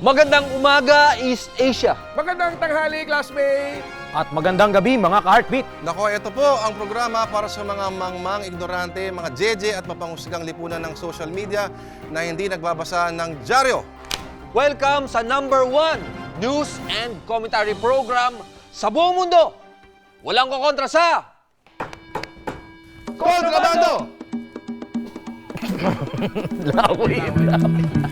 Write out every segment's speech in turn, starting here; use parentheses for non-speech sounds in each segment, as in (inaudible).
Magandang umaga, East Asia. Magandang tanghali, classmate! At magandang gabi mga ka-heartbeat. Nako, ito po ang programa para sa mga mangmang ignorante, mga jeje at mapangusgang lipunan ng social media na hindi nagbabasa ng dyaryo. Welcome sa number one news and commentary program sa buong mundo. Walang kokontra sa... Kontrabando! (laughs) Lawin. Sa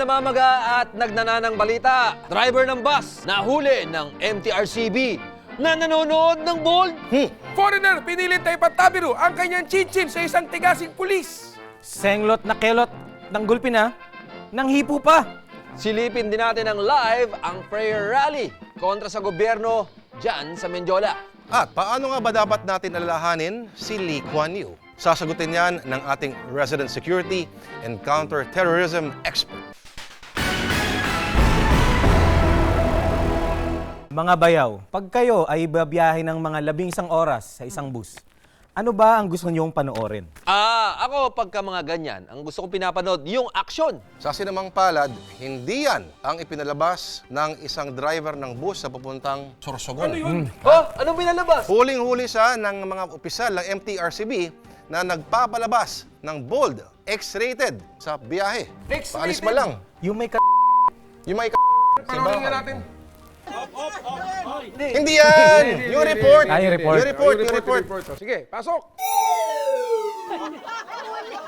namamaga at nagnananang balita, driver ng bus nahuli ng MTRCB na nanonood ng bold. Foreigner, pinilit na ipatabiro ang kanyang chinchin sa isang tigasing pulis. Senglot na kelot ng gulpin ha. Nang hipo pa. Silipin din natin ng live ang prayer rally kontra sa gobyerno dyan sa Menjola. At paano nga ba dapat natin alalahanin si Lee Kuan Yew? Sasagutin yan ng ating resident security and counter-terrorism expert. Mga bayaw, pag kayo ay babiyahe ng mga labing isang oras sa isang bus, ano ba ang gusto niyong panoorin? Ah, ako pagka mga ganyan, ang gusto kong pinapanood, yung aksyon. Sa sinamang palad, hindi yan ang ipinalabas ng isang driver ng bus sa papuntang Sorsogon. Oh, anong pinalabas? Huling-huli siya ng mga opisyal ng MTRCB na nagpapalabas ng bold, X-rated sa biyahe. X-rated? Paalis pa lang. Yung may ka... Yung may Panoorin nga natin. Hindi yan! Yung report! Ah, yung report. Yung report, yung report. Sige, pasok!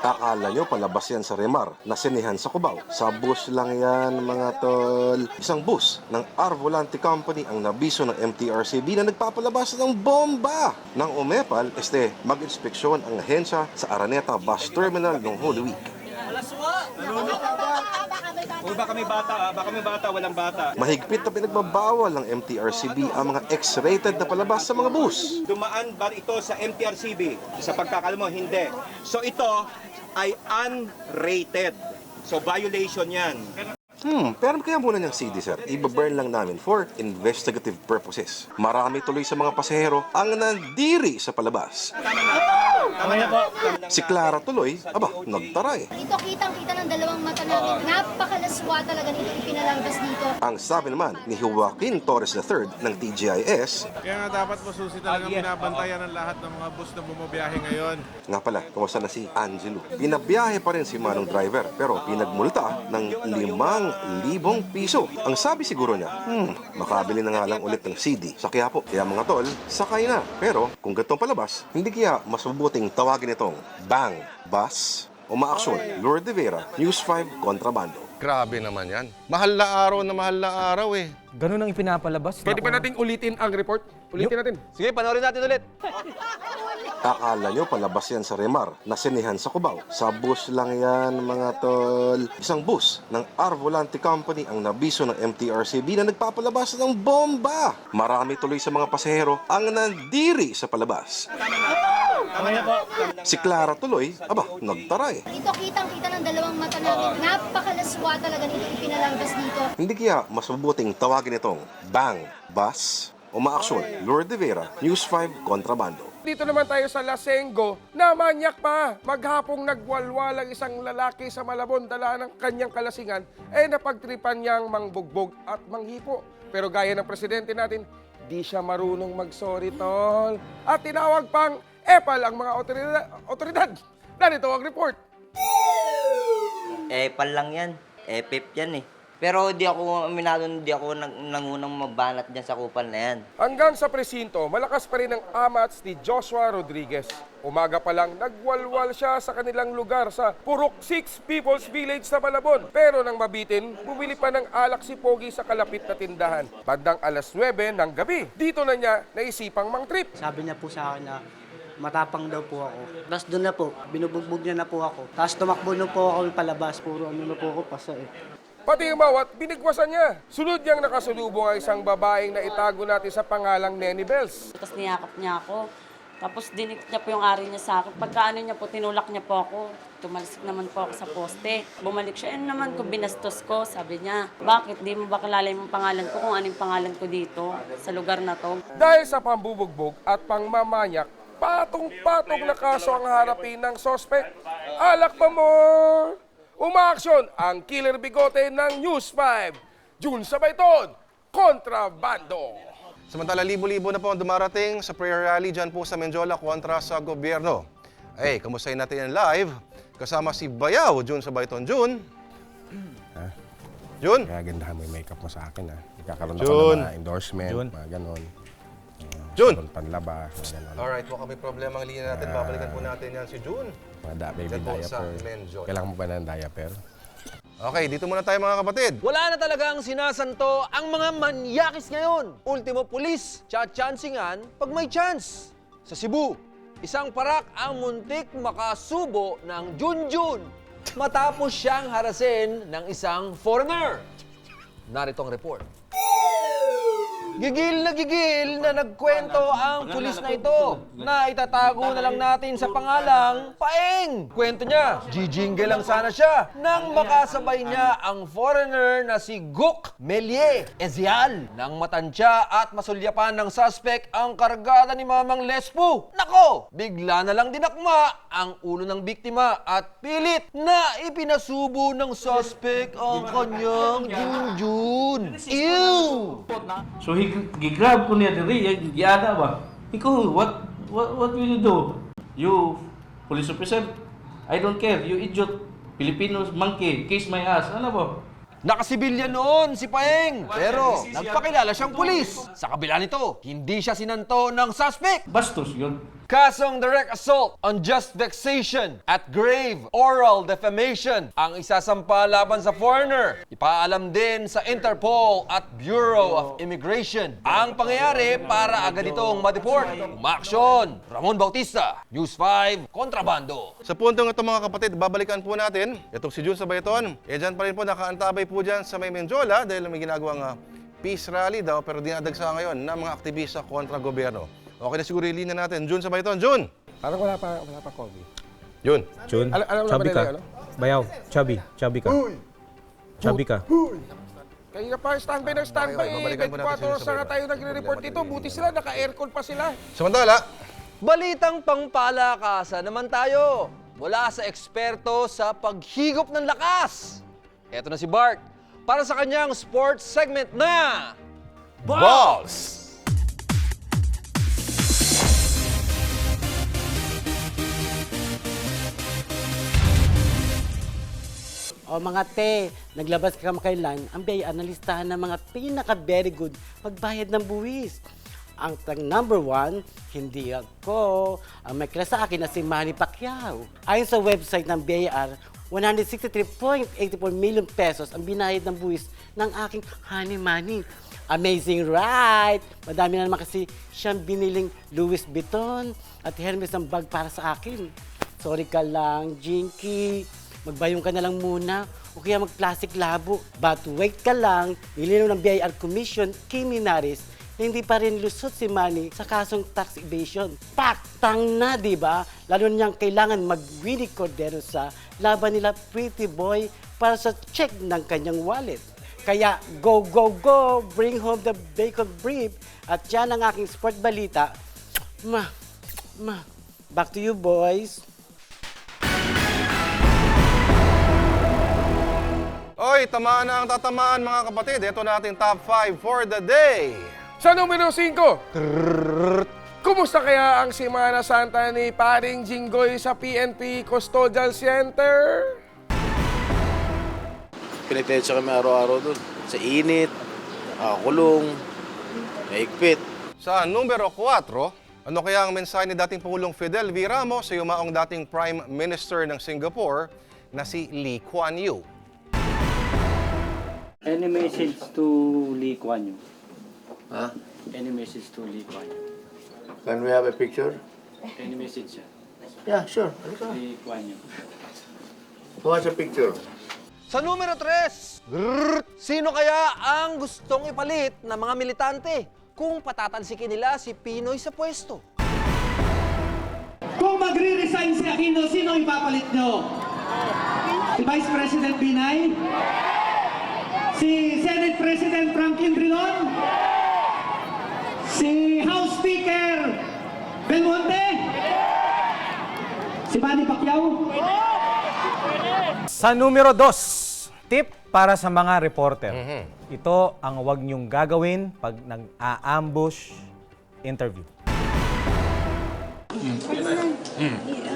Akala nyo palabas yan sa Remar na sinihan sa Cubao. Sa bus lang yan mga tol. Isang bus ng Arvolante Company ang nabiso ng MTRCB na nagpapalabas ng bomba. Nang umepal, este, mag-inspeksyon ang ahensya sa Araneta Bus Terminal noong Holy Week. O baka may bata, ah, baka may bata, walang bata. Mahigpit na pinagbabawal ng MTRCB ang mga X-rated na palabas sa mga bus. Dumaan ba ito sa MTRCB? Sa pagkakala mo, hindi. So ito ay unrated. So violation yan. Hmm, pero kaya muna niyang CD, sir. Iba-burn lang namin for investigative purposes. Marami tuloy sa mga pasahero ang nandiri sa palabas. Si Clara tuloy, aba, nagtaray. Dito kitang-kita ng dalawang mata namin. Napakalaswa talaga nito ipinalabas dito. Ang sabi naman ni Joaquin Torres III ng TGIS, Kaya nga dapat masusi talaga binabantayan ng lahat ng mga bus na bumabiyahe ngayon. nga pala, kumusta na si Angelo? Pinabiyahe pa rin si Manong Driver, pero pinagmulta ng limang libong piso. Ang sabi siguro niya, hmm, makabili na nga lang ulit ng CD sa Quiapo. Kaya mga tol, sakay na. Pero kung gatong palabas, hindi kaya mas mabuting tawagin itong Bang, Bus, o maaksyon, Lord de Vera, News 5, Kontrabando. Grabe naman yan. Mahal na araw na mahal na araw eh. Ganun ang ipinapalabas. Pwede ba nating ulitin ang report? Ulitin natin. Sige, panoorin natin ulit. Akala nyo palabas yan sa Remar na sinihan sa Cubao. Sa bus lang yan mga tol. Isang bus ng Arvolante Company ang nabiso ng MTRCB na nagpapalabas ng bomba. Marami tuloy sa mga pasahero ang nandiri sa palabas. Si Clara tuloy, aba, nagtaray. Dito kitang-kita ng dalawang mata namin. Napakalaswa talaga nito ipinalabas dito. Hindi kaya mas mabuting tawagin itong Bang, Bus, o maaksyon, Lord de Vera, News 5, Kontrabando. Dito naman tayo sa Lasengo na manyak pa. Maghapong nagwalwal ang isang lalaki sa Malabon dala ng kanyang kalasingan eh napagtripan niyang mangbugbog at manghipo. Pero gaya ng presidente natin, di siya marunong mag-sorry, tol. At tinawag pang epal ang mga otoridad. otoridad. Narito ang report. Epal lang yan. Epip yan eh. Pero di ako, aminado, di ako nang, nangunang mabanat dyan sa kupal na yan. Hanggang sa presinto, malakas pa rin ang amats ni Joshua Rodriguez. Umaga pa lang, nagwalwal siya sa kanilang lugar sa Purok 6 People's Village sa Malabon. Pero nang mabitin, bumili pa ng alak si Pogi sa kalapit na tindahan. Bandang alas 9 ng gabi, dito na niya naisipang mang trip. Sabi niya po sa akin na matapang daw po ako. Tapos doon na po, binubugbog niya na po ako. Tapos tumakbo na po ako palabas, puro ano na po ako pasa eh. Pati yung bawat, binigwasan niya. Sunod niyang nakasulubong ang isang babaeng na itago natin sa pangalang Nenny Bells. Tapos niyakap niya ako. Tapos dinikit niya po yung ari niya sa akin. Pagkaano niya po, tinulak niya po ako. Tumalsik naman po ako sa poste. Bumalik siya, ano naman ko, binastos ko. Sabi niya, bakit di mo ba kilala yung pangalan ko kung anong pangalan ko dito sa lugar na to? Dahil sa pambubugbog at pangmamanyak, patong-patong na kaso ang harapin ng sospek. Alak pa mo! Umaaksyon ang killer bigote ng News 5. June Sabayton, Kontrabando. Samantala, libo-libo na po ang dumarating sa prayer rally dyan po sa Menjola kontra sa gobyerno. Ay, kamustahin natin yan live. Kasama si Bayaw, Jun sa Bayton. Jun? Jun? Kaya gandahan mo yung makeup mo sa akin, ha? Ikakaroon ako Jun. ng mga endorsement, Jun. mga ganon. Jun? Salon panlaba, mga ganon. Alright, mukhang may problema ang linya natin. Babalikan po natin yan si Jun. Mga da- baby Dyan po sa diaper. Kailangan mo ba ng diaper? Okay, dito muna tayo mga kapatid. Wala na talagang sinasanto ang mga manyakis ngayon. Ultimo pulis, tsa-chansingan pag may chance. Sa Cebu, isang parak ang muntik makasubo ng Junjun matapos siyang harasin ng isang foreigner. Narito ang report. Gigil na gigil na nagkwento ang pulis na ito na itatago na lang natin sa pangalang Paeng. Kwento niya, jijingle lang sana siya nang makasabay niya ang foreigner na si Guk Melie Ezial. Nang matansya at masulyapan ng suspect ang kargada ni Mamang Lespo. Nako, bigla na lang dinakma ang ulo ng biktima at pilit na ipinasubo ng suspect ang kanyang junjun. Ew! So he gigrab ko niya diri, giada ba? Ikaw, what what what will you do? You police officer? I don't care. You idiot. Filipinos monkey, kiss my ass. Ano ba? Nakasibilyan noon si Paeng, pero nagpakilala siyang pulis. Sa kabila nito, hindi siya sinanto ng suspect. Bastos yun. Kasong direct assault, unjust vexation, at grave oral defamation ang isasampa laban sa foreigner. Ipaalam din sa Interpol at Bureau of Immigration ang pangyayari para agad itong madeport. Umaksyon! Ramon Bautista, News 5, Kontrabando. Sa puntong ito mga kapatid, babalikan po natin. Itong si Jun sa Bayton. E dyan pa rin po nakaantabay po dyan sa may Menjola dahil may ginagawang ah, peace rally daw pero dinadagsa ngayon ng mga aktivista kontra gobyerno. Okay na siguro yung linya natin. Jun sa Bayton. Jun! Parang wala pa, wala pa COVID. Jun! Chun, Alam- alam chubby nila ka. yun, ano? Bayaw, chubby, chubby ka. Chubby ka. Kaya pa standby ng standby. Okay, okay, babalikan po natin 24 oras sila sa na tayo nagre-report dito. Buti sila, naka-aircon pa sila. Samantala, Balitang pangpalakasan naman tayo mula sa eksperto sa paghigop ng lakas. Eto na si Bart para sa kanyang sports segment na Balls! O mga te, naglabas ka kailan, ang BIA analistahan ng mga pinaka-very good magbayad ng buwis. Ang number one, hindi ako. Ang may kila sa akin na si Manny Pacquiao. Ayon sa website ng BIR, 163.84 million pesos ang binayad ng buwis ng aking honey money. Amazing, right? Madami na naman kasi siyang biniling Louis Vuitton at Hermes ng bag para sa akin. Sorry ka lang, Jinky. Magbayong ka na lang muna o kaya mag-plastic labo. But wait ka lang, nilinaw ng BIR Commission, Kim Minares, na hindi pa rin lusot si Manny sa kasong tax evasion. Paktang na, di ba? Lalo niyang kailangan mag-Winnie Cordero sa laban nila Pretty Boy para sa check ng kanyang wallet. Kaya go, go, go! Bring home the bacon brief. At yan ang aking sport balita. Ma, ma, back to you boys. Oy, tamaan na ang tatamaan mga kapatid. Ito na ating top 5 for the day. Sa numero 5, Kumusta kaya ang Semana Santa ni Paring Jinggoy sa PNP Custodial Center? Pinagtensya kami araw-araw doon. Sa init, nakakulong, naigpit. Sa numero 4, ano kaya ang mensahe ni dating Pangulong Fidel V. Ramos sa yumaong dating Prime Minister ng Singapore na si Lee Kuan Yew? Any message to Lee Kuan Yew? Huh? Any message to Lee Kuan Yew? Can we have a picture? Any message sir? Yeah, sure. Lee Kuan Yew. Who has a picture? Sa numero 3, sino kaya ang gustong ipalit ng mga militante kung patatalsikin nila si Pinoy sa pwesto? Kung magre-resign si Aquino, sino ipapalit nyo? Si Vice President Binay? Si Senate President Franklin Drilon? Si House Speaker Belmonte? Si Manny Pacquiao? Sa numero dos, tip para sa mga reporter. Ito ang huwag niyong gagawin pag nag-a-ambush interview. Uh,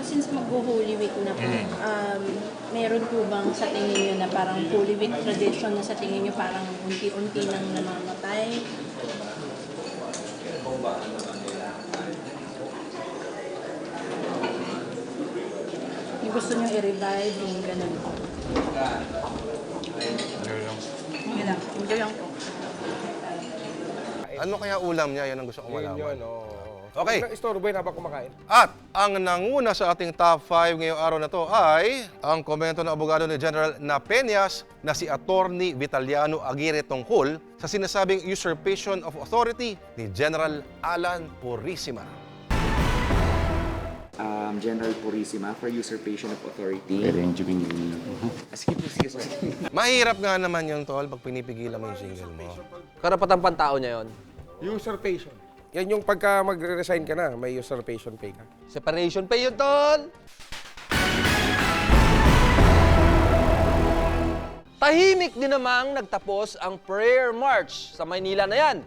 Since mag-Holy Week na po, um, meron po bang sa tingin nyo na parang Holy Week tradition na sa tingin nyo parang unti-unti nang namamatay? Yung gusto nyo i-revive, yung ganun po. Yun lang. Enjoy lang po. Ano kaya ulam niya? Yan ang gusto ko Yun malaman. yun, oo. Okay. Huwag istorbo yun habang kumakain. At ang nanguna sa ating top 5 ngayong araw na to ay ang komento ng abogado ni General Napeñas na si Attorney Vitaliano Aguirre tungkol sa sinasabing usurpation of authority ni General Alan Purisima. um, General Purisima for usurpation of authority. Sige po, sige po. Mahirap nga naman yung tol pag pinipigilan mo yung single mo. Karapatang pantao niya yon. Usurpation. Yan yung pagka mag-resign ka na, may usurpation pay ka. Separation pay yun, tol! Tahimik din namang nagtapos ang prayer march sa Maynila na yan.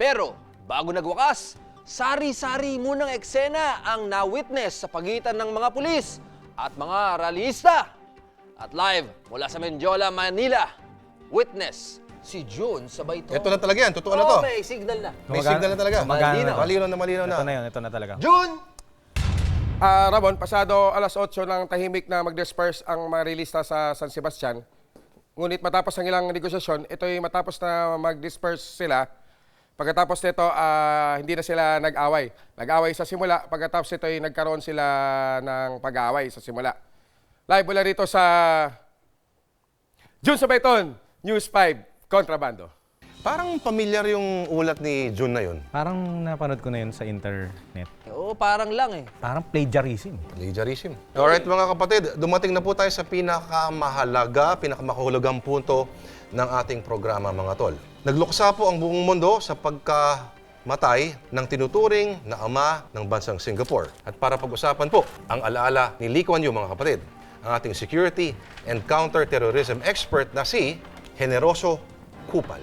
Pero bago nagwakas, sari-sari munang eksena ang na-witness sa pagitan ng mga pulis at mga rallyista. At live mula sa Menjola, Manila, witness si June Sabayton. Ito na talaga yan, totoo na to. Oh, may signal na. May signal na talaga. Gumagana na. Malinaw na malinaw na. Ito na yun, ito na talaga. June! Ah, Ramon, pasado alas 8 ng tahimik na mag-disperse ang mga realista sa San Sebastian. Ngunit matapos ang ilang negosasyon, ito ay matapos na mag-disperse sila. Pagkatapos nito, ah, hindi na sila nag-away. Nag-away sa simula, pagkatapos ito ay nagkaroon sila ng pag-away sa simula. Live mula rito sa June Sabayton, News 5, Kontrabando. Parang pamilyar yung ulat ni June na yun. Parang napanood ko na yun sa internet. Oo, parang lang eh. Parang plagiarism. Plagiarism. Alright mga kapatid, dumating na po tayo sa pinakamahalaga, pinakamahulugang punto ng ating programa mga tol. Nagluksa po ang buong mundo sa pagkamatay ng tinuturing na ama ng bansang Singapore. At para pag-usapan po ang alaala ni Lee Kuan Yew mga kapatid, ang ating security and counter-terrorism expert na si Generoso Kupal.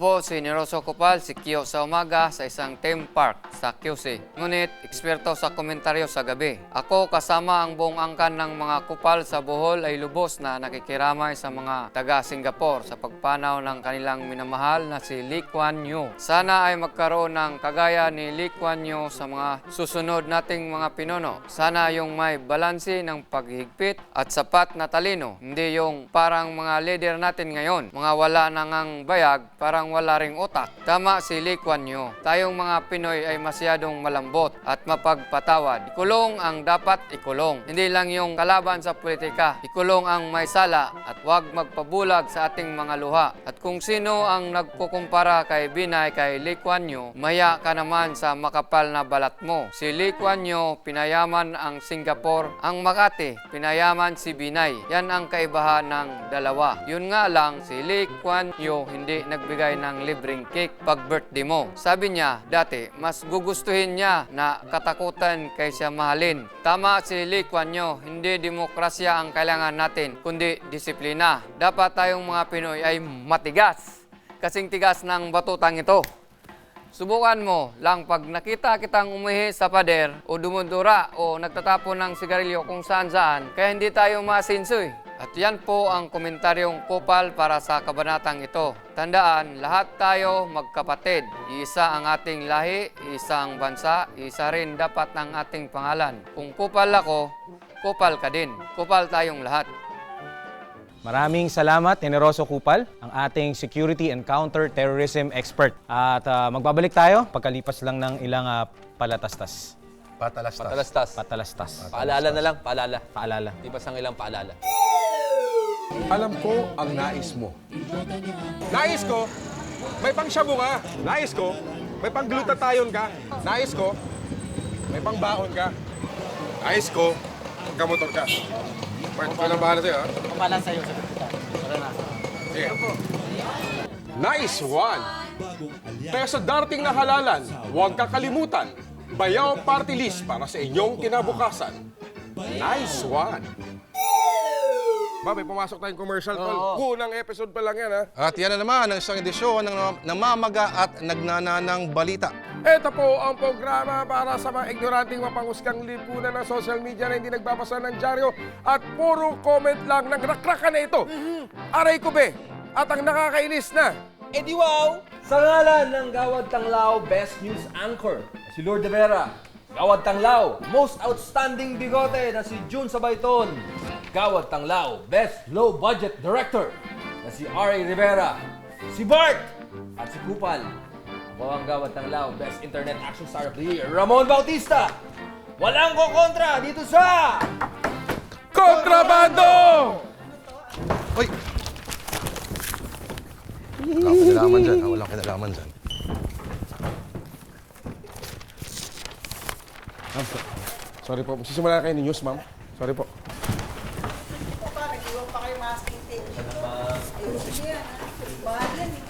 Po si Neroso Kupal, si Kyo sa umaga sa isang theme park sa QC. Ngunit, eksperto sa komentaryo sa gabi. Ako kasama ang buong angkan ng mga kupal sa Bohol ay lubos na nakikiramay sa mga taga Singapore sa pagpanaw ng kanilang minamahal na si Lee Kuan Yew. Sana ay magkaroon ng kagaya ni Lee Kuan Yew sa mga susunod nating mga pinuno. Sana yung may balanse ng paghigpit at sapat na talino. Hindi yung parang mga leader natin ngayon. Mga wala nangang bayag, parang wala ring utak. Tama si Lee Kuan Yew. Tayong mga Pinoy ay masyadong malambot at mapagpatawad. Ikulong ang dapat ikulong. Hindi lang yung kalaban sa politika. Ikulong ang may sala at huwag magpabulag sa ating mga luha. At kung sino ang nagkukumpara kay Binay kay Lee Kuan Yew, maya ka naman sa makapal na balat mo. Si Lee Kuan Yew, pinayaman ang Singapore. Ang Makati, pinayaman si Binay. Yan ang kaibahan ng dalawa. Yun nga lang, si Lee Kuan Yew hindi nagbigay ng libreng cake pag birthday mo. Sabi niya, dati, mas gugustuhin niya na katakutan kaysa mahalin. Tama si Lee Kuan Yew, hindi demokrasya ang kailangan natin, kundi disiplina. Dapat tayong mga Pinoy ay matigas. Kasing tigas ng batutang ito. Subukan mo lang pag nakita kitang umihi sa pader o dumudura o nagtatapon ng sigarilyo kung saan saan, kaya hindi tayo masinsoy. At yan po ang komentaryong kupal para sa kabanatang ito. Tandaan, lahat tayo magkapatid. Isa ang ating lahi, isa ang bansa, isa rin dapat ang ating pangalan. Kung kupal ako, kupal ka din. Kupal tayong lahat. Maraming salamat, Generoso Kupal, ang ating security and counter-terrorism expert. At ah, magbabalik tayo pagkalipas lang ng ilang ah, palatastas. Patalastas. Patalastas. Patalastas. Paalala na lang, paalala. Paalala. Di ba sang ilang paalala? Alam ko ang nais mo. Nais ko, may pang shabu ka. Nais ko, may pang glutathione ka. Nais ko, may pang baon ka. Nais ko, magkamotor ka. Part ko lang bahala sa'yo, ha? Kumala sa'yo sa kita. Tara na. Sige. Nice one! Kaya sa darating na halalan, huwag kakalimutan, bayaw party list para sa inyong kinabukasan. Nice one! Ba, may pumasok tayong commercial, tol. Unang episode pa lang yan, ha? At yan na naman ang isang edisyon ng namamaga at nagnananang balita. Ito po ang programa para sa mga ignoranteng mapangusgang lipunan ng social media na hindi nagbabasa ng dyaryo at puro comment lang ng rakraka na ito. Aray ko be! At ang nakakainis na, Eh di wow! Sa ngalan ng Gawad Tanglao Best News Anchor, si Lord De Vera. Gawad Tanglao, Most Outstanding Bigote na si June Sabayton. Gawad Tanglao, Best Low Budget Director na si R.A. Rivera. Si Bart at si Kupal. Ako ang Gawad Tanglao, Best Internet Action Star of the Year, Ramon Bautista. Walang kokontra dito sa... Kontrabando! Uy! Wala akong kinalaman dyan. ha? Wala akong kinalaman dyan. Ma'am, sorry po. Sisimula na kayo ni news, ma'am. Sorry po. Thank you.